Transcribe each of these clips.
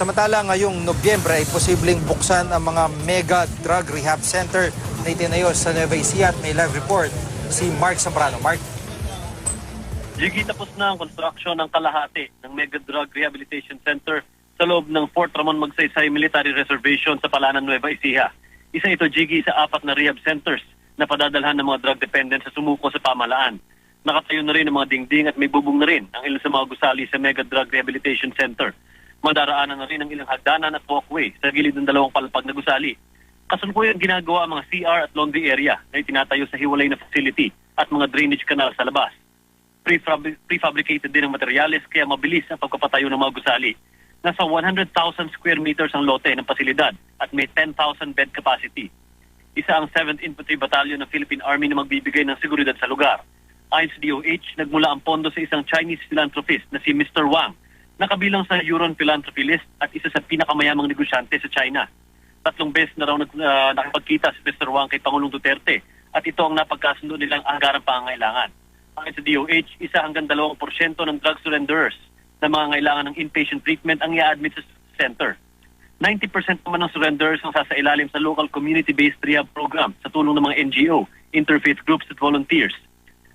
Samantala ngayong Nobyembre ay posibleng buksan ang mga mega drug rehab center na itinayo sa Nueva Ecija at may live report si Mark Zambrano. Mark? Jiggy tapos na ang construction ng kalahati ng Mega Drug Rehabilitation Center sa loob ng Fort Ramon Magsaysay Military Reservation sa Palanan, Nueva Ecija. Isa ito, Jiggy, sa apat na rehab centers na padadalhan ng mga drug dependents sa sumuko sa pamalaan. Nakatayo na rin ang mga dingding at may bubong na rin ang ilan sa mga gusali sa Mega Drug Rehabilitation Center. Madaraanan na rin ang ilang hagdanan at walkway sa gilid ng dalawang palapag na gusali. Kasalukuyan ginagawa ang mga CR at laundry area na itinatayo sa hiwalay na facility at mga drainage canal sa labas prefab- prefabricated din ang materyales kaya mabilis ang pagpapatayo ng mga gusali. Nasa 100,000 square meters ang lote ng pasilidad at may 10,000 bed capacity. Isa ang 7th Infantry Battalion ng Philippine Army na magbibigay ng seguridad sa lugar. Ayon sa DOH, nagmula ang pondo sa isang Chinese philanthropist na si Mr. Wang, na kabilang sa Euron Philanthropy List at isa sa pinakamayamang negosyante sa China. Tatlong beses na raw nag, ah, nakapagkita si Mr. Wang kay Pangulong Duterte at ito ang napagkasundo nilang anggarang pangangailangan. Ayon sa DOH, isa hanggang 2% ng drug surrenderers na mga ngailangan ng inpatient treatment ang i-admit sa center. 90% naman ng surrenderers ang sasailalim sa local community-based rehab program sa tulong ng mga NGO, interfaith groups at volunteers.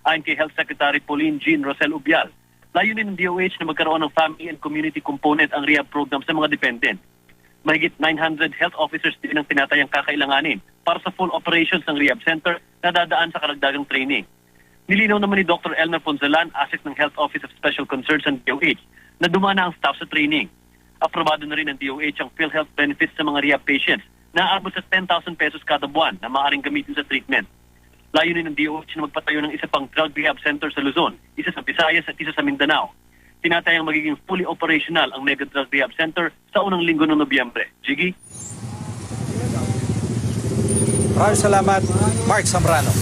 Ayon kay Health Secretary Pauline Jean Rosel Ubial, layunin ng DOH na magkaroon ng family and community component ang rehab program sa mga dependent. Mahigit 900 health officers din ang tinatayang kakailanganin para sa full operations ng rehab center na dadaan sa karagdagang training. Nilinaw naman ni Dr. Elmer Ponzalan, asset ng Health Office of Special Concerns ng DOH, na dumana ang staff sa training. Aprobado na rin ng DOH ang PhilHealth benefits sa mga rehab patients na aabot sa 10,000 pesos kada buwan na maaaring gamitin sa treatment. Layunin ng DOH na magpatayo ng isa pang drug rehab center sa Luzon, isa sa Visayas at isa sa Mindanao. Tinatayang magiging fully operational ang Mega Drug Rehab Center sa unang linggo ng Nobyembre. Jiggy? Maraming salamat, Mark Zambrano.